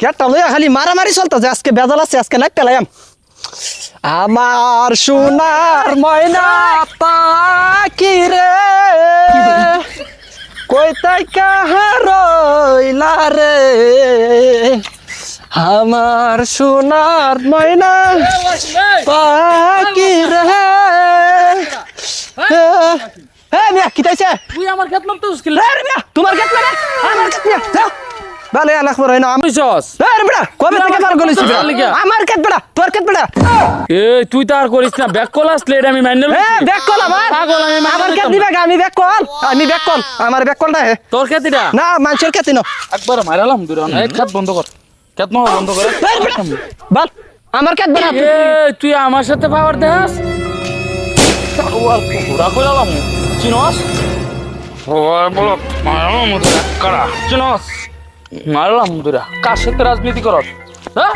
কেটটা লইয়া খালি মারামারি চলতেছে। আজকে বেজাল আছে আজকে নাই পেলাম আমার সোনার ময়না পাখি রে। কই তাই কাহারইলা রে? আমার সোনার ময়না পাখি রে। হ্যাঁ। মিয়া কি তাইছে তুই আমার খেত মারতে মুশকিল রে মিয়া তোমার কেত না আমার কেত ভালো আলাক বড় না আমি বুঝছস? রে বেড়া কবে থেকে পার গলিস আমার কেত বেড়া তোর কেত বেড়া এই তুই তো আর করিস না ব্যাক কল আসলে এটা আমি মাইনে লইছি। হ্যাঁ ব্যাক কল আমার। পাগল আমি আমার কেত দিবে আমি ব্যাক কল। আমি ব্যাক কল আমার ব্যাক কল না হে। তোর খেতিটা না মানুষের কেত ন একবার মারালাম দূরে এক খাত বন্ধ কর। খেত মহা বন্ধ করে। বল আমার কেত বেড়া এই তুই আমার সাথে পাওয়ার দেখাস? ঘোরা কইলাম চিনস? বলো মারলাম কারা? চিনস? মারলাম মুদুরা কার সাথে রাজনীতি করস? হ্যাঁ?